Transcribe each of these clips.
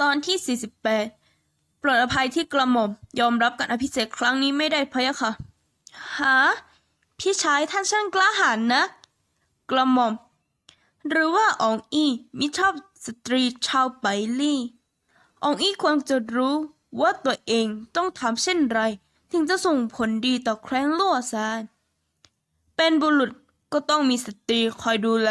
ตอนที่ 48ปรดอภัยที่กระหม่อมยอมรับการอภิเษกครั้งนี้ไม่ได้พะยะค่ะหาพี่ชายท่านช่างกล้าหาญนะ กระหม่อม หรือว่าอองอีมิชอบสตรีชาวไปลี่อองอีควรจะรู้ว่าตัวเองต้องทำเช่นไร ถึงจะส่งผลดีต่อแคว้นลั่วซาน เป็นบุรุษก็ต้องมีสตรีคอยดูแล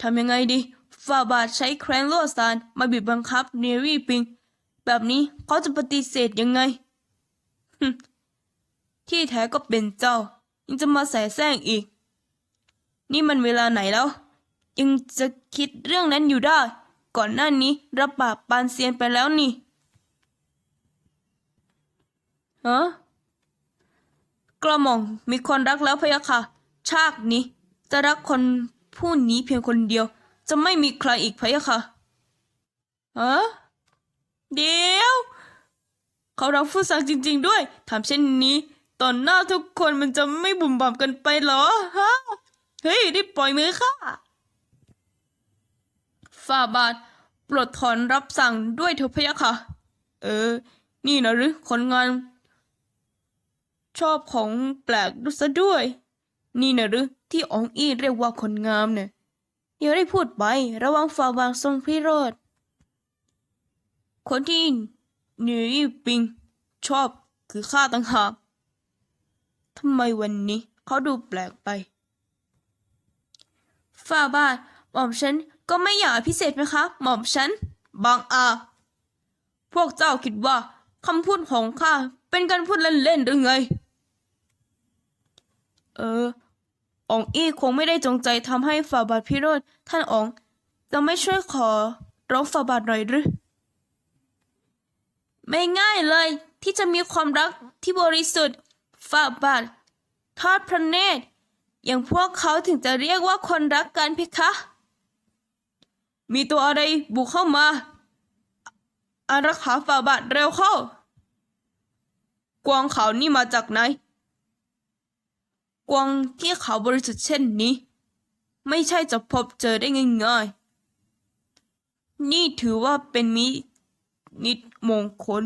ทำยังไงดี ฝ่าบาทใช้แคว้นลั่วซานมาบีบบังคับเนวี่ปิง แบบนี้เขาจะปฏิเสธยังไง ที่แท้ก็เป็นเจ้า ยังจะมาแสแสร้งอีก นี่มันเวลาไหนแล้ว ยังจะคิดเรื่องนั้นอยู่ได้ ก่อนหน้านี้รับปากปานเซียนไปแล้วนี่ฮะกระหม่อมมีคนรักแล้วพะยะค่ะ ชาตินี้จะรักคนผู้นี้เพียงคนเดียว จะไม่มีใครอีกพะยะค่ะฮะเดี๋ยว เขารักผู้สังจริง ๆ ด้วยทำเช่นนี้ต่อหน้าทุกคนมันจะไม่บุ่มบ่ามกันไปเหรอฮะเฮ้ยได้ปล่อยมือค่ะฝ่าบาทปลดถอนรับสั่งด้วยเถอะพะยะค่ะ เออ นี่นะหรือคนงาน ชอบของแปลกดูซะด้วย นี่นะหรือที่อองอีเรียกว่าคนงามเนี่ย อย่าได้พูดไประวังฝ่าบาททรงพิโรธ คนที่หนีปิง ชอบคือข้าต่างหากทำไมวันนี้เขาดูแปลกไป ฝ่าบาทหม่อมฉันก็ไม่อยากพิเศษไหมคะ หม่อมฉันบางอา พวกเจ้าคิดว่าคำพูดของข้าเป็นการพูดเล่นๆหรือไง เออ องอี้คงไม่ได้จงใจทำให้ฝ่าบาทพิโรธท่านอองจะไม่ช่วยขอร้องฝ่าบาทหน่อยหรือ ไม่ง่ายเลยที่จะมีความรักที่บริสุทธิ์ฝ่าบาททอดพระเนตร อย่างพวกเขาถึงจะเรียกว่าคนรักกันเพคะ มีตัวอะไรบุกเข้ามา อารักขาฝ่าบาทเร็วเข้ากวางเขานี่มาจากไหน กวางที่เขาบริสุทธิ์เช่นนี้ ไม่ใช่จะพบเจอได้ง่ายๆ นี่ถือว่าเป็นมินิตมงคล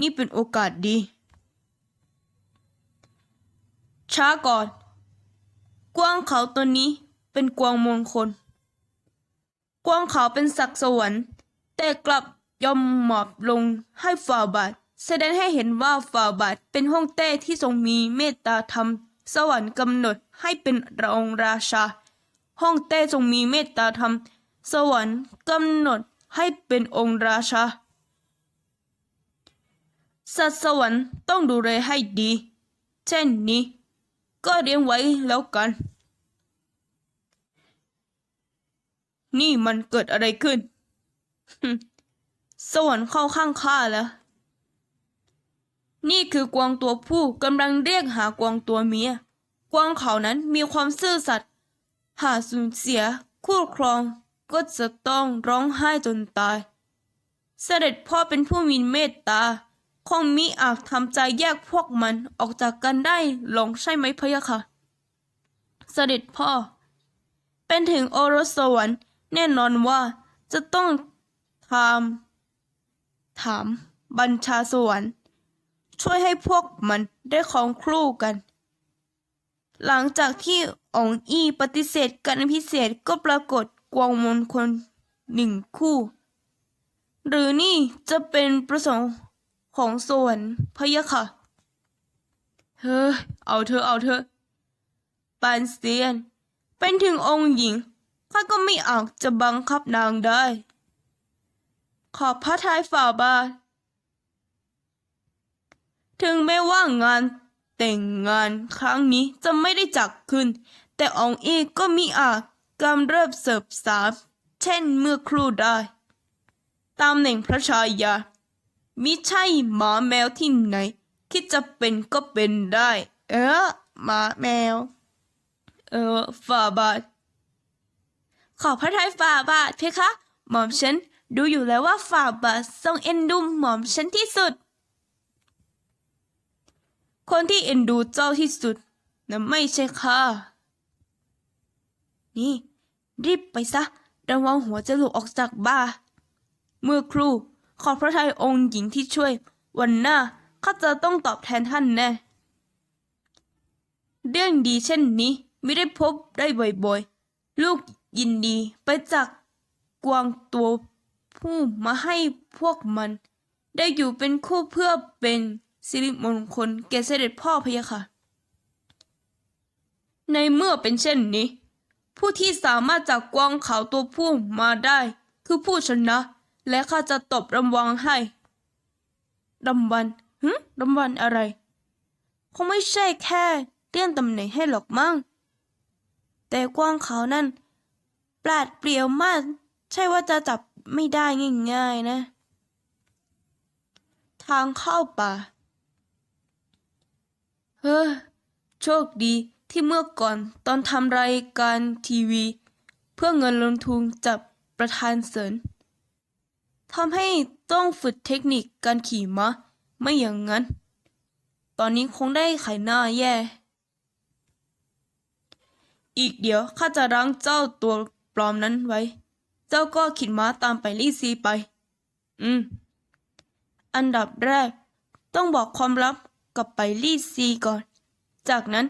นี่เป็นโอกาสดี ช้าก่อน กวางเขาตัวนี้เป็นกวางมงคล กวางเขาเป็นศักดิ์สวรรค์ แต่กลับยอมหมอบลงให้ฝ่าบาทแสดงให้เห็นว่าฝ่าบาทเป็นห้องเต้ที่ทรงมีเมตตาธรรม สวรรค์กำหนดให้เป็นรองราชา ห้องเต้ทรงมีเมตตาธรรม สวรรค์กำหนดให้เป็นองค์ราชา สัตว์สวรรค์ต้องดูแลให้ดี เช่นนี้ ก็เลี้ยงไว้แล้วกัน นี่มันเกิดอะไรขึ้น สวรรค์เข้าข้างข้าแล้ว นี่คือกวางตัวผู้กำลังเรียกหากวางตัวเมีย กวางเขานั้นมีความซื่อสัตย์ หากสูญเสียคู่ครองก็จะต้องร้องไห้จนตาย เสด็จพ่อเป็นผู้มีเมตตา คงมิอาจทำใจแยกพวกมันออกจากกันได้หลงใช่ไหมพะยะค่ะ เสด็จพ่อ เป็นถึงโอรสสวรรค์แน่นอนว่าจะต้องถามถามบัญชาสวรรค์ ช่วยให้พวกมันได้ครองครู่กัน หลังจากที่องอี้ปฏิเสธการพิเศษก็ปรากฏกวางมนคนหนึ่งคู่ หรือนี่จะเป็นประสงค์ของสวรรค์พะยะค่ะ เฮ้ยเอาเธอเอาเธอปานเซียน เป็นถึงองค์หญิงข้าก็ไม่อาจจะบังคับนางได้ ขอบพระทัยฝ่าบาท ถึงแม้ว่างานแต่งงานครั้งนี้จะไม่ได้จัดขึ้น แต่อองอีก็มีอาจกำเริบเสิบสามเช่นเมื่อครู่ได้ ตามแหน่งพระชายามิใช่หมาแมวที่ไหนคิดจะเป็นก็เป็นได้ เออหมาแมว เออฝ่าบาท ขอพระทัยฝ่าบาทเพคะ หม่อมฉันดูอยู่แล้วว่าฝ่าบาททรงเอ็นดูหม่อมฉันที่สุด คนที่เอ็นดูเจ้าที่สุดนะไม่ใช่ข้า นี่ รีบไปซะ ระวังหัวจะหลุดออกจากบ้าเมื่อครู่ขอพระทัยองค์หญิงที่ช่วย วันหน้าข้าจะต้องตอบแทนท่านแน่ เรื่องดีเช่นนี้ไม่ได้พบได้บ่อยๆ ลูกยินดีไปจากกวางตัวผู้มาให้พวกมัน ได้อยู่เป็นคู่เพื่อเป็น สิริมงคลแก่เสด็จพ่อพะยะค่ะ ในเมื่อเป็นเช่นนี้ ผู้ที่สามารถจากกวางขาวตัวผู้มาได้ คือผู้ชนะ และข้าจะตบรางวัลให้รางวัลหึรางวัลอะไร คงไม่ใช่แค่เลื่อนตำแหน่งให้หรอกมั้งแต่กวางขาวนั่นปราดเปรียวมาก ใช่ว่าจะจับไม่ได้ง่ายๆนะ ทางเข้าป่า เฮ้อโชคดีที่เมื่อก่อนตอนทำรายการทีวี เพื่อเงินลงทุนจากประธานเสริญทำให้ต้องฝึกเทคนิคการขี่ม้าไม่อย่างนั้น ตอนนี้คงได้ไขหน้าแย่ อีกเดี๋ยวข้าจะรั้งเจ้าตัวปลอมนั้นไว้ เจ้าก็ขี่ม้าตามไปลี่ซีไป อืม อันดับแรก ต้องบอกความลับ กับไปลี่ซีก่อน จากนั้น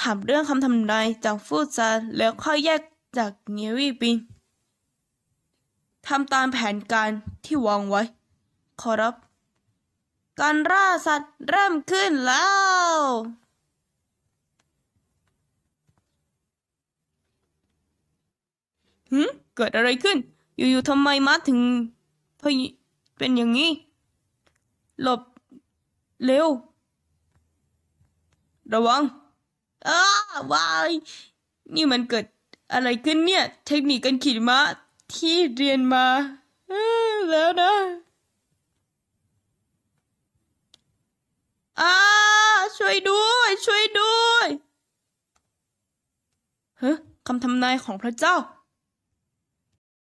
ถามเรื่องคำทำนายจากฟูซานแล้วค่อยแยกจากเนวี่ปิงทำตามแผนการที่วางไว้ ขอรับ การล่าสัตว์เริ่มขึ้นแล้ว หืมเกิดอะไรขึ้น อยู่ๆทำไมมาถึงพเป็นอย่างนี้ หลบ เร็ว ระวังอ้าวาย นี่มันเกิดอะไรขึ้นเนี่ย เทคนิคการขี่ม้าที่เรียนมาแล้วนะอ้าช่วยด้วย ช่วยด้วยเฮ้คำทำนายของพระเจ้า